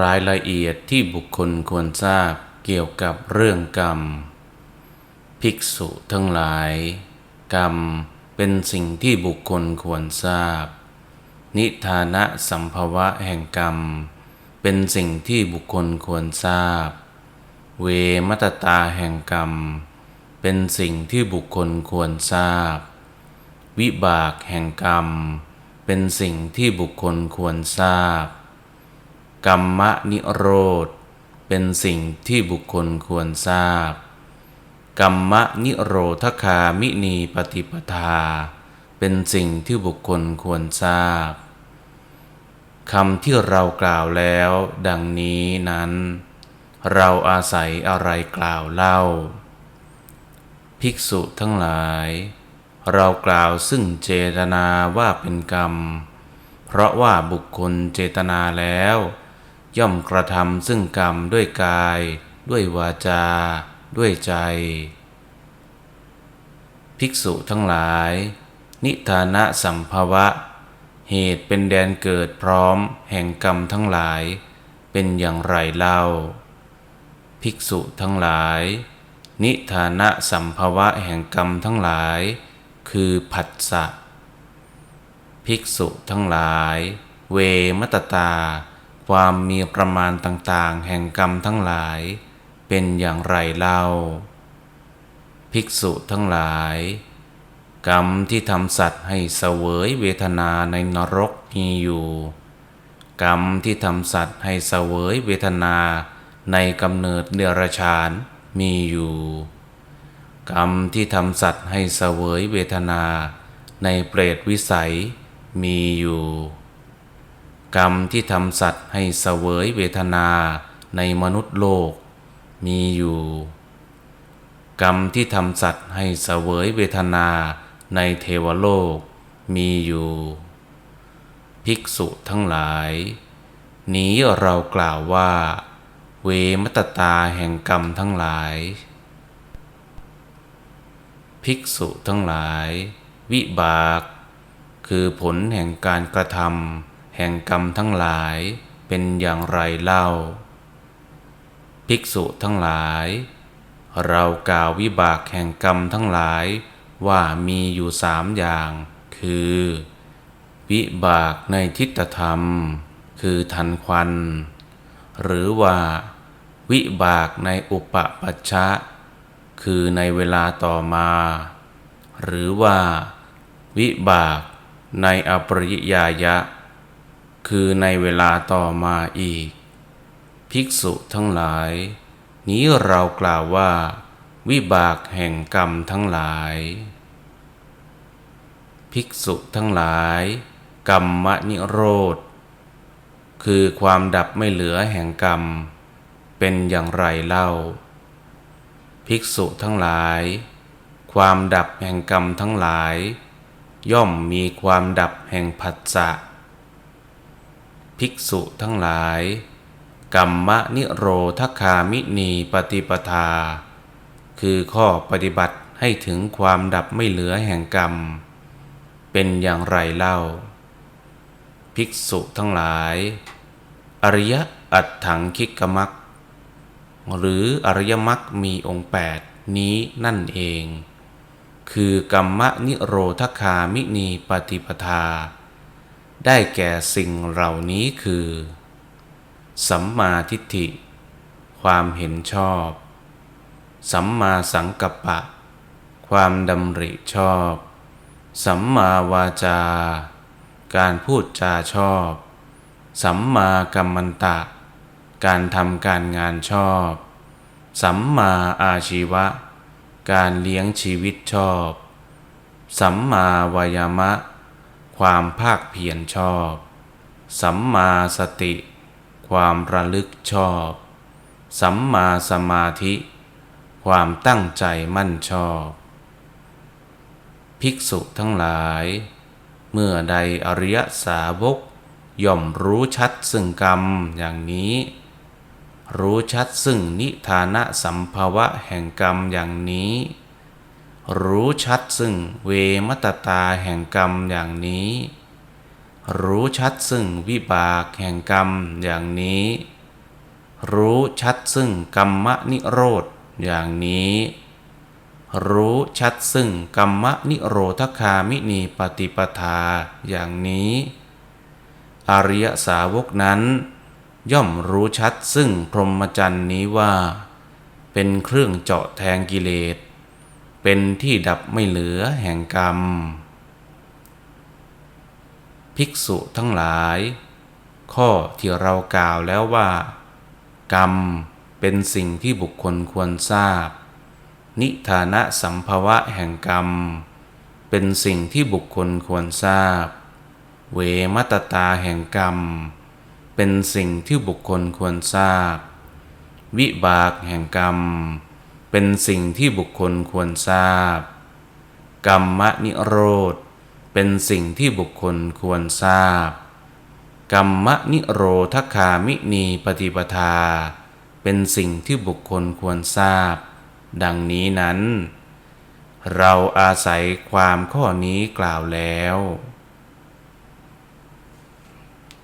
รายละเอียดที่บุคคลควรทราบเกี่ยวกับเรื่องกรรม ภิกษุทั้งหลาย กรรมเป็นสิ่งที่บุคคลควรทราบ นิทานะสัมภวะแห่งกรรม เป็นสิ่งที่บุคคลควรทราบ เวมัตตาแห่งกรรม เป็นสิ่งที่บุคคลควรทราบ วิบากแห่งกรรม เป็นสิ่งที่บุคคลควรทราบ กรรมนิโรธ เป็นสิ่งที่บุคคลควรทราบ กรรมนิโรธคามินีปฏิปทา เป็นสิ่งที่บุคคลควรทราบคำที่เรากล่าวแล้ว ดังนี้นั้น เราอาศัยอะไรกล่าวเล่า ภิกษุทั้งหลาย เรากล่าวซึ่งเจตนาว่าเป็นกรรม เพราะว่าบุคคลเจตนาแล้ว ย่อมกระทำซึ่งกรรมด้วยกาย ด้วยวาจา ด้วยใจ ภิกษุทั้งหลาย นิทานะสัมภวะ เหตุเป็นแดนเกิดพร้อมแห่งกรรมทั้งหลาย เป็นอย่างไรเล่า ภิกษุทั้งหลาย นิทานะสัมภวะแห่งกรรมทั้งหลาย คือผัสสะภิกษุทั้งหลาย เวมตตา ความมีประมาณต่างๆ แห่งกรรมทั้งหลาย เป็นอย่างไรเล่า ภิกษุทั้งหลาย กรรมที่ทำสัตว์ให้เสวยเวทนาในนรกมีอยู่ กรรมที่ทำสัตว์ให้เสวยเวทนาในกำเนิดเดรัจฉานมีอยู่ กรรมที่ทำสัตว์ให้เสวยเวทนาในเปรตวิสัยมีอยู่ กรรมที่ทำสัตว์ให้เสวยเวทนาในมนุษย์โลก มีอยู่ กรรมที่ทำสัตว์ให้เสวยเวทนาในเทวโลก มีอยู่ ภิกษุทั้งหลาย นี้เรากล่าวว่า เวมตตาแห่งกรรมทั้งหลาย ภิกษุทั้งหลาย วิบาก คือผลแห่งการกระทำ แห่งกรรมทั้งหลายเป็นอย่างไรเล่า ภิกษุทั้งหลาย เรากล่าววิบากแห่งกรรมทั้งหลายว่ามีอยู่สามอย่าง คือ วิบากในทิฏฐธรรม คือทันควัน หรือว่า วิบากในอุปปัชชะ คือในเวลาต่อมา หรือว่า วิบากในอปริยายะ คือในเวลาต่อมาอีก ภิกษุทั้งหลาย นี้เรากล่าวว่า วิบากแห่งกรรมทั้งหลาย ภิกษุทั้งหลาย กรรมนิโรธ คือความดับไม่เหลือแห่งกรรม เป็นอย่างไรเล่า ภิกษุทั้งหลาย ความดับแห่งกรรมทั้งหลาย ย่อมมีความดับแห่งผัสสะ ภิกษุทั้งหลาย กรรมนิโรธคามินีปฏิปทา คือข้อปฏิบัติให้ถึงความดับไม่เหลือแห่งกรรม เป็นอย่างไรเล่า ภิกษุทั้งหลาย อริยอัตถังคิกมักหรืออริยมรรคมีองค์แปดนี้นั่นเอง คือกรรมนิโรธคามินีปฏิปทา ได้แก่สิ่งเหล่านี้คือ สัมมาทิฏฐิ ความเห็นชอบ สัมมาสังกัปปะ ความดำริชอบ สัมมาวาจา การพูดจาชอบ สัมมากัมมันตะ การทำการงานชอบ สัมมาอาชีวะ การเลี้ยงชีวิตชอบ สัมมาวายามะ ความภาคเพียรชอบ สัมมาสติ ความระลึกชอบ สัมมาสมาธิ ความตั้งใจมั่นชอบ ภิกษุทั้งหลาย เมื่อใดอริยสาวก ย่อมรู้ชัดซึ่งกรรมอย่างนี้ รู้ชัดซึ่งนิทานะสัมภวะแห่งกรรมอย่างนี้ รู้ชัดซึ่งเวมตตาแห่งกรรมอย่างนี้ รู้ชัดซึ่งวิบากแห่งกรรมอย่างนี้ รู้ชัดซึ่งกรรมนิโรธอย่างนี้ รู้ชัดซึ่งกรรมนิโรธคามินีปฏิปทาอย่างนี้ อริยสาวกนั้น ย่อมรู้ชัดซึ่งพรหมจรรย์นี้ว่า เป็นเครื่องเจาะแทงกิเลส เป็นที่ดับไม่เหลือแห่งกรรม ภิกษุทั้งหลาย ข้อที่เรากล่าวแล้วว่า กรรมเป็นสิ่งที่บุคคลควรทราบ นิธานะสัมภวะแห่งกรรม เป็นสิ่งที่บุคคลควรทราบ เวมัตตาแห่งกรรม เป็นสิ่งที่บุคคลควรทราบ วิบากแห่งกรรม เป็นสิ่งที่บุคคลควรทราบ กรรมนิโรธ เป็นสิ่งที่บุคคลควรทราบ กรรมนิโรธคามินีปฏิปทา เป็นสิ่งที่บุคคลควรทราบ ดังนี้นั้น เราอาศัยความข้อนี้กล่าวแล้ว